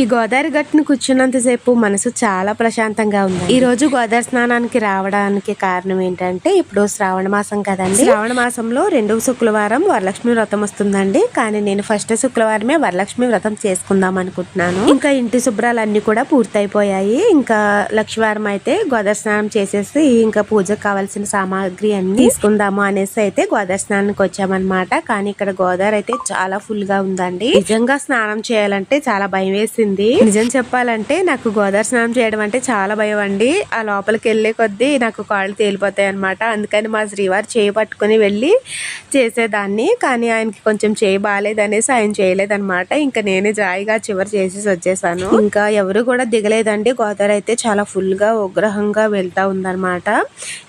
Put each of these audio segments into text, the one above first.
ఈ గోదావరి గట్టును కూర్చున్నంతసేపు మనసు చాలా ప్రశాంతంగా ఉంది. ఈ రోజు గోదావరి స్నానానికి రావడానికి కారణం ఏంటంటే ఇప్పుడు శ్రావణ మాసం కదండి. శ్రావణ మాసంలో రెండవ శుక్రవారం వరలక్ష్మి వ్రతం వస్తుందండి. కానీ నేను ఫస్ట్ శుక్రవారమే వరలక్ష్మి వ్రతం చేసుకుందాం అనుకుంటున్నాను. ఇంకా ఇంటి శుభ్రాలన్నీ కూడా పూర్తయిపోయాయి. ఇంకా లక్ష్మీవారం అయితే గోదావరి స్నానం చేసేసి ఇంకా పూజకు కావాల్సిన సామాగ్రి అన్ని తీసుకుందాము అనేసి అయితే గోదావరి స్నానానికి వచ్చామన్నమాట. కానీ ఇక్కడ గోదావరి అయితే చాలా ఫుల్గా ఉందండి. నిజంగా స్నానం చేయాలంటే చాలా భయం చేసింది నిజం చెప్పాలంటే నాకు గోదావరి స్నానం చేయడం అంటే చాలా భయం అండి. ఆ లోపలికి వెళ్ళే కొద్దీ నాకు కాళ్ళు తేలిపోతాయి అనమాట అందుకని మా శ్రీవారు చేయి పట్టుకుని వెళ్ళి చేసేదాన్ని. కానీ ఆయనకి కొంచెం చేయి బాగాలేదనేసి ఆయన చేయలేదనమాట ఇంకా నేనే జాయిగా చివరి చేసేసి వచ్చేసాను. ఇంకా ఎవరు కూడా దిగలేదండి. గోదావరి అయితే చాలా ఫుల్గా ఉగ్రహంగా వెళ్తా ఉందన్నమాట.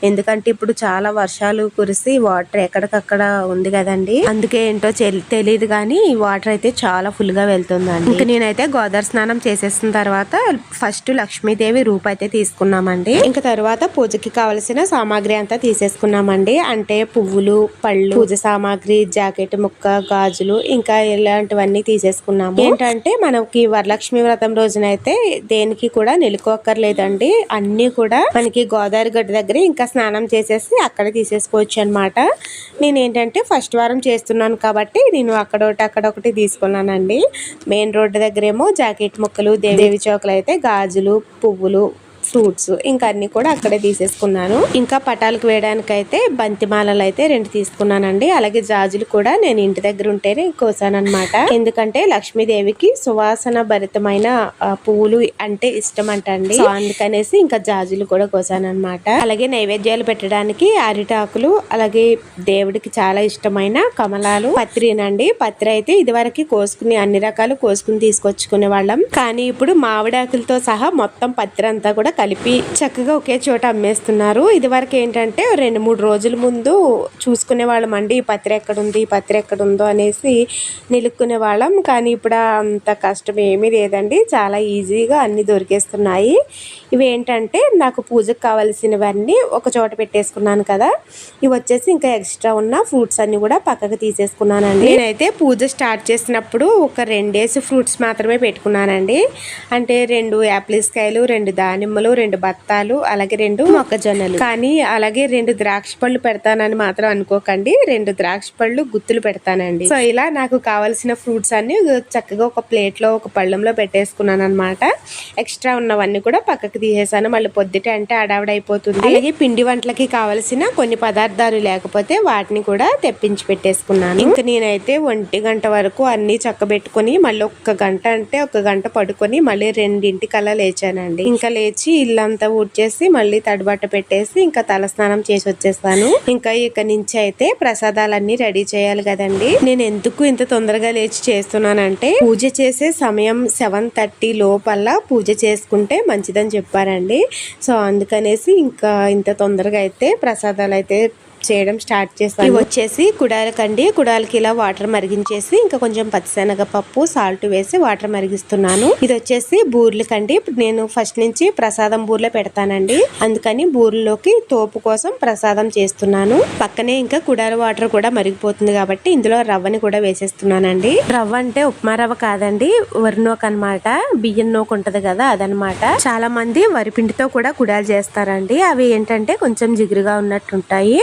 ఎందుకంటే ఇప్పుడు చాలా వర్షాలు కురిసి వాటర్ ఎక్కడికక్కడ ఉంది కదండి. అందుకే ఏంటో తెలియదు కానీ ఈ వాటర్ అయితే చాలా ఫుల్గా వెళ్తుందండి. ఇంకా నేనైతే గోదావరి స్నానం చేసేసిన తర్వాత ఫస్ట్ లక్ష్మీదేవి రూప్ అయితే తీసుకున్నామండి. ఇంకా తర్వాత పూజకి కావలసిన సామాగ్రి అంతా తీసేసుకున్నామండి. అంటే పువ్వులు పళ్ళు పూజ సామాగ్రి జాకెట్ ముక్క గాజులు ఇంకా ఇలాంటివన్నీ తీసేసుకున్నాము. ఏంటంటే మనకి వరలక్ష్మి వ్రతం రోజునైతే దేనికి కూడా నిలుకోక్కర్లేదండి అన్ని కూడా మనకి గోదావరి గడ్డ దగ్గర ఇంకా స్నానం చేసేసి అక్కడ తీసేసుకోవచ్చు అనమాట నేను ఏంటంటే ఫస్ట్ వారం చేస్తున్నాను కాబట్టి నేను అక్కడ ఒకటి అక్కడ ఒకటి తీసుకున్నానండి. మెయిన్ రోడ్డు దగ్గర ఏమో జాకెట్ ముక్కలు దేవి చౌకలు అయితే గాజులు పువ్వులు ఫ్రూట్స్ ఇంకా అన్ని కూడా అక్కడే తీసేసుకున్నాను. ఇంకా పటాలకు వేయడానికైతే బంతిమాలలు అయితే రెండు తీసుకున్నానండి. అలాగే జాజులు కూడా నేను ఇంటి దగ్గర ఉంటేనే కోసానమాట ఎందుకంటే లక్ష్మీదేవికి సువాసన భరితమైన పువ్వులు అంటే ఇష్టం అంటండి. అందుకనేసి ఇంకా జాజులు కూడా కోసానమాట అలాగే నైవేద్యాలు పెట్టడానికి అరిటాకులు అలాగే దేవుడికి చాలా ఇష్టమైన కమలాలు పత్రినండి. పత్రి అయితే ఇదివరకు కోసుకుని అన్ని రకాలు కోసుకుని తీసుకొచ్చుకునే వాళ్ళం. కానీ ఇప్పుడు మామిడాకులతో సహా మొత్తం పత్రి అంతా కూడా కలిపి చక్కగా ఒకే చోట అమ్మేస్తున్నారు. ఇదివరకు ఏంటంటే రెండు మూడు రోజుల ముందు చూసుకునే వాళ్ళం అండి ఈ పత్రి ఎక్కడుంది ఈ పత్రి ఎక్కడుందో అనేసి నిలుక్కునే వాళ్ళం. కానీ ఇప్పుడు అంత కష్టం ఏమీ లేదండి. చాలా ఈజీగా అన్ని దొరికేస్తున్నాయి. ఇవి ఏంటంటే నాకు పూజకు కావాల్సినవన్నీ ఒక చోట పెట్టేసుకున్నాను కదా. ఇవి వచ్చేసి ఇంకా ఎక్స్ట్రా ఉన్న ఫ్రూట్స్ అన్నీ కూడా పక్కకు తీసేసుకున్నానండి. నేనైతే పూజ స్టార్ట్ చేసినప్పుడు ఒక రెండేసి ఫ్రూట్స్ మాత్రమే పెట్టుకున్నానండి. అంటే రెండు యాపిల్స్ కాయలు రెండు దానిమ్మలు రెండు బత్తాలు అలాగే రెండు మొక్కజొన్నలు. కానీ అలాగే రెండు ద్రాక్ష పళ్ళు పెడతానని మాత్రం అనుకోకండి. రెండు ద్రాక్ష పళ్ళు గుత్తులు పెడతానండి. సో ఇలా నాకు కావాల్సిన ఫ్రూట్స్ అన్ని చక్కగా ఒక ప్లేట్లో ఒక పళ్ళంలో పెట్టేసుకున్నాను అనమాట ఎక్స్ట్రా ఉన్నవన్నీ కూడా పక్కకు తీసేసాను. మళ్ళీ పొద్దుట అంటే అడావిడైపోతుంది అలాగే పిండి వంటలకి కావలసిన కొన్ని పదార్థాలు లేకపోతే వాటిని కూడా తెప్పించి పెట్టేసుకున్నాను. ఇంకా నేనైతే ఒంటి గంట వరకు అన్ని చక్కబెట్టుకొని మళ్ళీ ఒక్క గంట అంటే ఒక గంట పడుకొని మళ్ళీ రెండింటికల్లా లేచానండి. ఇంకా లేచి ఇల్లంతా ఊడ్చేసి మళ్ళీ తడిబట్ట పెట్టేసి ఇంకా తలస్నానం చేసి వచ్చేస్తాను. ఇంకా ఇక నుంచి అయితే ప్రసాదాలన్నీ రెడీ చేయాలి కదండి. నేను ఎందుకు ఇంత తొందరగా లేచి చేస్తున్నానంటే పూజ చేసే సమయం సెవెన్ థర్టీ లోపల పూజ చేసుకుంటే మంచిదని చెప్పారండి. సో అందుకనేసి ఇంకా ఇంత తొందరగా అయితే ప్రసాదాలు అయితే చేయడం స్టార్ట్ చేస్తాను ఇవి వచ్చేసి కుడాలకండి కుడాలకి ఇలా వాటర్ మరిగించేసి ఇంకా కొంచెం పచ్చిశనగపప్పు సాల్ట్ వేసి వాటర్ మరిగిస్తున్నాను. ఇది వచ్చేసి బూర్లకండి ఇప్పుడు నేను ఫస్ట్ నుంచి ప్రసాదం బూర్లే పెడతానండి. అందుకని బూర్లలోకి తోపు కోసం ప్రసాదం చేస్తున్నాను. పక్కనే ఇంకా కుడాల వాటర్ కూడా మరిగిపోతుంది కాబట్టి ఇందులో రవ్వని కూడా వేసేస్తున్నానండి. రవ్వ అంటే ఉప్మా రవ్వ కాదండి. వరి నూక అనమాట బియ్యం నూక ఉంటది కదా అదనమాట చాలా మంది వరిపిండితో కూడా కుడాలు చేస్తారండి. అవి ఏంటంటే కొంచెం జిగురుగా ఉన్నట్టుంటాయి.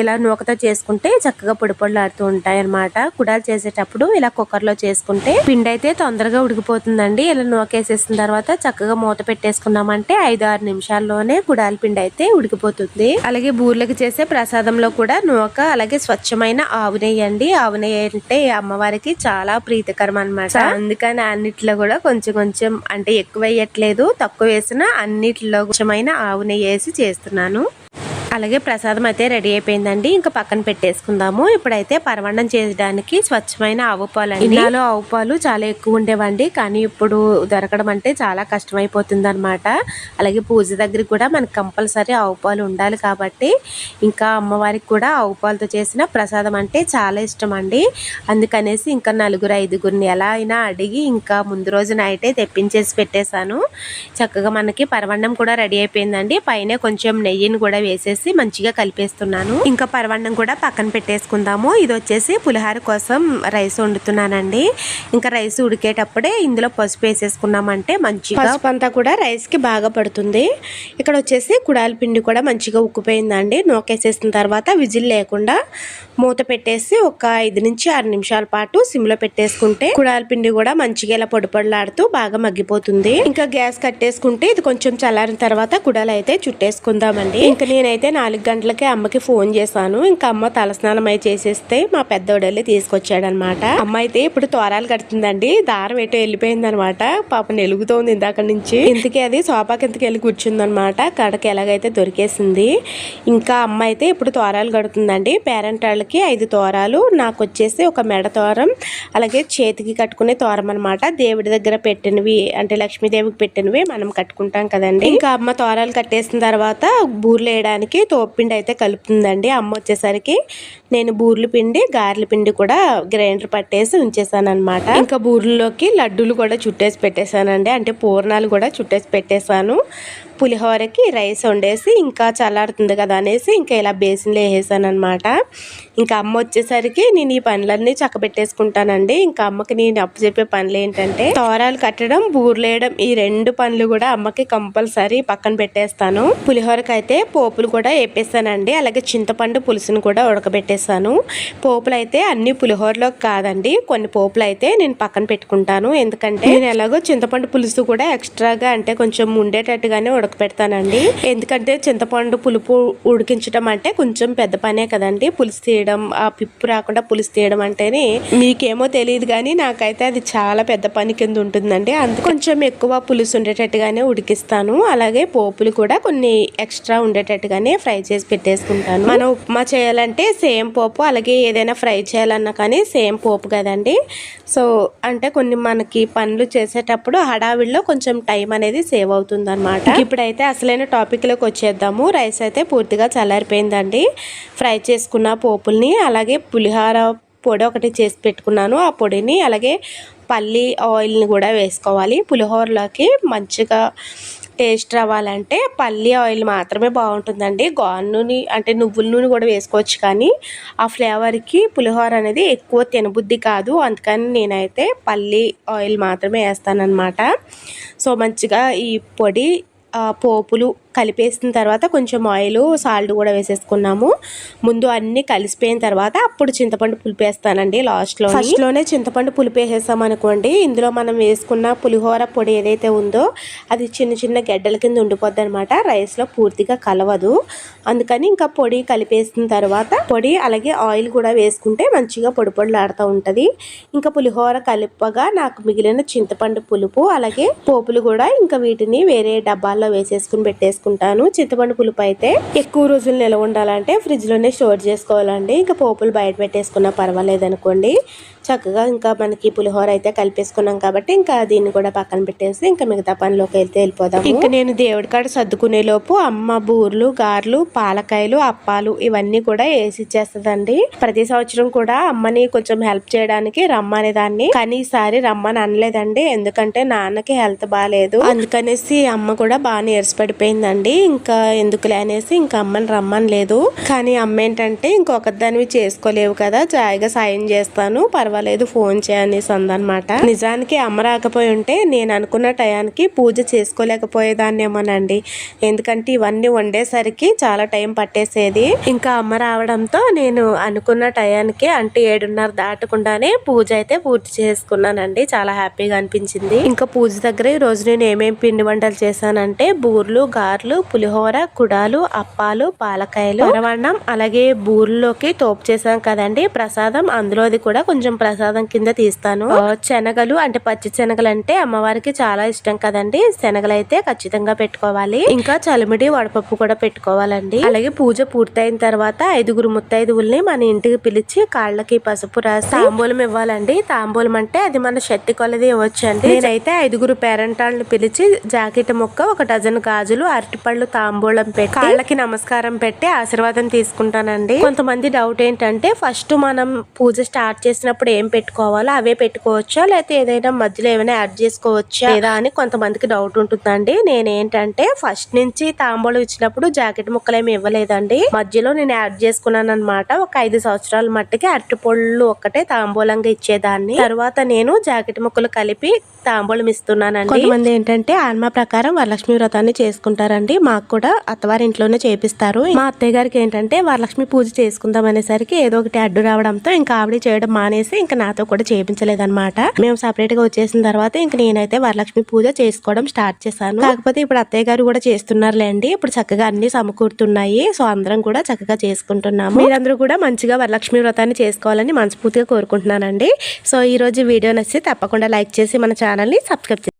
ఇలా నూకతో చేసుకుంటే చక్కగా పొడి పొడిలాడుతూ ఉంటాయి అనమాట కుడాలు చేసేటప్పుడు ఇలా కుక్కర్లో చేసుకుంటే పిండి అయితే తొందరగా ఉడికిపోతుందండి. ఇలా నూకేసేసిన తర్వాత చక్కగా మూత పెట్టేసుకున్నామంటే ఐదు ఆరు నిమిషాల్లోనే కుడాల పిండి అయితే ఉడికిపోతుంది. అలాగే బూర్లకు చేసే ప్రసాదంలో కూడా నూక అలాగే స్వచ్ఛమైన ఆవు నెయ్యి అండి. ఆవు నెయ్యి అంటే అమ్మవారికి చాలా ప్రీతికరం అనమాట అందుకని అన్నిట్లో కూడా కొంచెం కొంచెం అంటే ఎక్కువ వేయట్లేదు. తక్కువ వేసిన అన్నిట్లో కొంచెమైన ఆవు నెయ్యి వేసి చేస్తున్నాను. అలాగే ప్రసాదం అయితే రెడీ అయిపోయిందండి. ఇంకా పక్కన పెట్టేసుకుందాము. ఇప్పుడైతే పరమాన్నం చేయడానికి స్వచ్ఛమైన ఆవు పాలు అండి ఆవు పాలు చాలా ఎక్కువ ఉండేవండి. కానీ ఇప్పుడు దొరకడం అంటే చాలా కష్టమైపోతుంది అనమాట అలాగే పూజ దగ్గర కూడా మనకి కంపల్సరీ ఆవు పాలు ఉండాలి కాబట్టి ఇంకా అమ్మవారికి కూడా ఆవు పాలతో చేసిన ప్రసాదం అంటే చాలా ఇష్టం అండి అందుకనేసి ఇంకా నలుగురు ఐదుగురిని ఎలా అయినా అడిగి ఇంకా ముందు రోజు నైటే తెప్పించేసి పెట్టేశాను. చక్కగా మనకి పరమాన్నం కూడా రెడీ అయిపోయిందండి. పైన కొంచెం నెయ్యిని కూడా వేసేసి వేసి మంచిగా కలిపేస్తున్నాను. ఇంకా పరవన్నం కూడా పక్కన పెట్టేసుకుందాము. ఇది వచ్చేసి పులిహార కోసం రైస్ వండుతున్నానండి. ఇంకా రైస్ ఉడికేటప్పుడే ఇందులో పసుపు వేసేసుకున్నామంటే మంచిగా పసుపు అంతా కూడా రైస్కి బాగా పడుతుంది. ఇక్కడ వచ్చేసి కుడాల పిండి కూడా మంచిగా ఉక్కుపోయిందండి. నూకేసేసిన తర్వాత విజిల్ లేకుండా మూత పెట్టేసి ఒక ఐదు నుంచి ఆరు నిమిషాల పాటు సిమ్లో పెట్టేసుకుంటే కుడాల పిండి కూడా మంచిగా ఇలా పొడిపొడలాడుతూ బాగా మగ్గిపోతుంది. ఇంకా గ్యాస్ కట్టేసుకుంటే ఇది కొంచెం చల్లారిన తర్వాత కుడాలు అయితే చుట్టేసుకుందామండి. ఇంకా నేనైతే నాలుగు గంటలకి అమ్మకి ఫోన్ చేశాను. ఇంకా అమ్మ తలస్నానం అయి చేసేస్తే మా పెద్దోడెళ్ళి తీసుకొచ్చాడనమాట. అమ్మ అయితే ఇప్పుడు తోరాలు కడుతుందండి. దారం ఎటు వెళ్ళిపోయింది అనమాట పాప నెలుగుతోంది ఇందాక నుంచి. ఇంతకీ అది సోఫా కిందకి వెళ్ళి కూర్చుందనమాట. కడకి ఎలాగైతే దొరికేసింది. ఇంకా అమ్మ అయితే ఇప్పుడు తోరాలు కడుతుందండి. పేరెంట్ వాళ్ళకి ఐదు తోరాలు నాకు వచ్చేసి ఒక మెడ తోరం అలాగే చేతికి కట్టుకునే తోరం అనమాట. దేవుడి దగ్గర పెట్టినవి అంటే లక్ష్మీదేవికి పెట్టినవి మనం కట్టుకుంటాం కదండి. ఇంకా అమ్మ తోరాలు కట్టేసిన తర్వాత బూర్లు వేయడానికి తోపుపిండి అయితే కలుపుతుందండి. అమ్మ వచ్చేసరికి నేను బూర్లు పిండి గారెల పిండి కూడా గ్రైండర్ పట్టేసి ఉంచేసాను అనమాట ఇంకా బూర్లలోకి లడ్డూలు కూడా చుట్టేసి పెట్టేశానండి. అంటే పూర్ణాలు కూడా చుట్టేసి పెట్టేశాను. పులిహోరకి రైస్ వండేసి ఇంకా చల్లారుతుంది కదా అనేసి ఇంకా ఇలా బేసిన్లో వేసేసాను అనమాట ఇంకా అమ్మ వచ్చేసరికి నేను ఈ పనులన్నీ చక్కబెట్టేసుకుంటానండి. ఇంకా అమ్మకి నేను అప్పు చెప్పే పనులు ఏంటంటే తోరాలు కట్టడం బూర్లేయడం ఈ రెండు పనులు కూడా అమ్మకి కంపల్సరీ పక్కన పెట్టేస్తాను. పులిహోరకి అయితే పోపులు కూడా వేపేస్తానండి. అలాగే చింతపండు పులుసును కూడా ఉడకబెట్టేస్తాను. పోపులు అయితే అన్ని పులిహోరలో కాదండి. కొన్ని పోపులు అయితే నేను పక్కన పెట్టుకుంటాను. ఎందుకంటే నేను ఎలాగో చింతపండు పులుసు కూడా ఎక్స్ట్రాగా అంటే కొంచెం ఉండేటట్టుగానే పెడతానండి. ఎందుకంటే చింతపండు పులుపు ఉడికించడం అంటే కొంచెం పెద్ద పనే కదండి. పులుసు తీయడం ఆ పిప్పు రాకుండా పులుసు తీయడం అంటేనే మీకేమో తెలియదు కానీ నాకైతే అది చాలా పెద్ద పని కింద ఉంటుందండి. అందుకు కొంచెం ఎక్కువ పులుసు ఉండేటట్టుగానే ఉడికిస్తాను. అలాగే పోపులు కూడా కొన్ని ఎక్స్ట్రా ఉండేటట్టుగానే ఫ్రై చేసి పెట్టేసుకుంటాను. మనం ఉప్మా చేయాలంటే సేమ్ పోపు అలాగే ఏదైనా ఫ్రై చేయాలన్నా కానీ సేమ్ పోపు కదండి. సో అంటే కొన్ని మనకి పనులు చేసేటప్పుడు హడావిడిలో కొంచెం టైం అనేది సేవ్ అవుతుంది అనమాట ఇప్పుడైతే అసలైన టాపిక్లోకి వచ్చేద్దాము. రైస్ అయితే పూర్తిగా చల్లారిపోయిందండి. ఫ్రై చేసుకున్న పోపుల్ని అలాగే పులిహార పొడి ఒకటి చేసి పెట్టుకున్నాను. ఆ పొడిని అలాగే పల్లి ఆయిల్ని కూడా వేసుకోవాలి. పులిహోరలోకి మంచిగా టేస్ట్ రావాలంటే పల్లి ఆయిల్ మాత్రమే బాగుంటుందండి. గాన్ నూనె అంటే నువ్వుల నూనె కూడా వేసుకోవచ్చు కానీ ఆ ఫ్లేవర్కి పులిహోర అనేది ఎక్కువ తినబుద్ధి కాదు. అందుకని నేనైతే పల్లి ఆయిల్ మాత్రమే వేస్తానన్నమాట. సో మంచిగా ఈ పొడి పోపులు కలిపేసిన తర్వాత కొంచెం ఆయిల్ సాల్ట్ కూడా వేసేసుకున్నాము. ముందు అన్నీ కలిసిపోయిన తర్వాత అప్పుడు చింతపండు పులుపు వేస్తానండి లాస్ట్లో ఫస్ట్లోనే చింతపండు పులుపు వేసేసాం అనుకోండి ఇందులో మనం వేసుకున్న పులిహోర పొడి ఏదైతే ఉందో అది చిన్న చిన్న గెడ్డల కింద ఉండిపోద్ది అనమాట రైస్లో పూర్తిగా కలవదు. అందుకని ఇంకా పొడి కలిపేసిన తర్వాత పొడి అలాగే ఆయిల్ కూడా వేసుకుంటే మంచిగా పొడి పొడిలాడుతూ ఉంటుంది. ఇంకా పులిహోర కలిపగా నాకు మిగిలిన చింతపండు పులుపు అలాగే పోపులు కూడా ఇంకా వీటిని వేరే డబ్బాల్లో వేసేసుకుని పెట్టేసుకుంటాను చింతపండు పులుపు అయితే ఎక్కువ రోజులు నిల్వ ఉండాలంటే ఫ్రిడ్జ్లోనే స్టోర్ చేసుకోవాలండి. ఇంకా పోపులు బయట పెట్టేసుకున్నా పర్వాలేదు అనుకోండి చక్కగా ఇంకా మనకి పులిహోర అయితే కలిపేసుకున్నాం కాబట్టి ఇంకా దీన్ని కూడా పక్కన పెట్టేసి ఇంకా మిగతా పనిలోకి వెళ్తే వెళ్ళిపోదాం ఇంకా నేను దేవుడి కాడ సర్దుకునే లోపు అమ్మ బూర్లు గారెలు పాలకాయలు అప్పాలు ఇవన్నీ కూడా వేసి ఇచ్చేస్తుందండి. ప్రతి సంవత్సరం కూడా అమ్మని కొంచెం హెల్ప్ చేయడానికి రమ్మనే దాన్ని కానీ ఈసారి రమ్మని అనలేదండి. ఎందుకంటే నాన్నకి హెల్త్ బాగాలేదు అందుకనేసి అమ్మ కూడా బాగా నీరస పడిపోయిందండి. ఇంకా ఎందుకులే అనేసి ఇంకా అమ్మని రమ్మని లేదు కానీ అమ్మ ఏంటంటే ఇంకొకదానివి చేసుకోలేవు కదా. జాయిగా సాయం చేస్తాను. పర్వాలేదు. పర్వాలేదు ఫోన్ చేయనేసి అందనమాట నిజానికి అమ్మ రాకపోయి ఉంటే నేను అనుకున్న టయానికి పూజ చేసుకోలేకపోయేదాన్నేమోనండి. ఎందుకంటే ఇవన్నీ వండేసరికి చాలా టైం పట్టేసేది. ఇంకా అమ్మ రావడంతో నేను అనుకున్న టయానికి అంటే ఏడున్నర దాటకుండానే పూజ అయితే పూర్తి చేసుకున్నానండి. చాలా హ్యాపీగా అనిపించింది. ఇంకా పూజ దగ్గర ఈ రోజు నేను ఏమేమి పిండి వంటలు చేశానంటే బూర్లు గారెలు పులిహోర కుడాలు అప్పాలు పాలకాయలు పరవన్నం అలాగే బూర్లోకి తోపు చేశాం కదండి. ప్రసాదం అందులోది కూడా కొంచెం ప్రసాదం కింద తీస్తాను. శనగలు అంటే పచ్చి శనగలు అంటే అమ్మవారికి చాలా ఇష్టం కదండి. శనగలు అయితే ఖచ్చితంగా పెట్టుకోవాలి. ఇంకా చలిమిడి వడపప్పు కూడా పెట్టుకోవాలండి. అలాగే పూజ పూర్తయిన తర్వాత ఐదుగురు ముత్తైదువుల్ని మన ఇంటికి పిలిచి కాళ్ళకి పసుపు రాసి తాంబూలం ఇవ్వాలండి. తాంబూలం అంటే అది మన శక్తి కొలది ఇవ్వచ్చు అండి నేనైతే ఐదుగురు పేరెంటాళ్ళని పిలిచి జాకెట్ ముక్క ఒక డజన్ గాజులు అరటిపళ్ళు తాంబూలం పెట్టి కాళ్ళకి నమస్కారం పెట్టి ఆశీర్వాదం తీసుకుంటానండి. కొంతమంది డౌట్ ఏంటంటే ఫస్ట్ మనం పూజ స్టార్ట్ చేసినప్పుడు ఇప్పుడు ఏం పెట్టుకోవాలో అవే పెట్టుకోవచ్చా? లేకపోతే ఏదైనా మధ్యలో ఏమైనా యాడ్ చేసుకోవచ్చా? లేదా అని కొంతమందికి డౌట్ ఉంటుందండి. నేనేంటంటే ఫస్ట్ నుంచి తాంబూలం ఇచ్చినప్పుడు జాకెట్ ముక్కలు ఏమి ఇవ్వలేదండి. మధ్యలో నేను యాడ్ చేసుకున్నాను అనమాట ఒక ఐదు సంవత్సరాల మట్టుకి అరటిపళ్ళు ఒక్కటే తాంబూలంగా ఇచ్చేదాన్ని. తర్వాత నేను జాకెట్ ముక్కలు కలిపి తాంబూలం ఇస్తున్నానండి. కొంతమంది ఏంటంటే ఆన్మ ప్రకారం వరలక్ష్మి వ్రతాన్ని చేసుకుంటారండి. మాకు కూడా అత్తవారి ఇంట్లోనే చేపిస్తారు. మా అత్తయ్య గారికి ఏంటంటే వరలక్ష్మి పూజ చేసుకుందాం అనేసరికి ఏదో ఒకటి అడ్డు రావడంతో ఇంకా ఆవిడ చేయడం మానేసి ఇంకా నాతో కూడా చేయించలేదన్నమాట. మేము సపరేట్గా వచ్చేసిన తర్వాత ఇంకా నేనైతే వరలక్ష్మి పూజ చేసుకోవడం స్టార్ట్ చేశాను. కాకపోతే ఇప్పుడు అత్తయ్య గారు కూడా చేస్తున్నారులేండి. ఇప్పుడు చక్కగా అన్ని సమకూరుతున్నాయి. సో అందరం కూడా చక్కగా చేసుకుంటున్నాము. మీరందరూ కూడా మంచిగా వరలక్ష్మి వ్రతాన్ని చేసుకోవాలని మనస్ఫూర్తిగా కోరుకుంటున్నానండి. సో ఈ రోజు వీడియో నచ్చి తప్పకుండా లైక్ చేసి మన ఛానల్ని సబ్స్క్రైబ్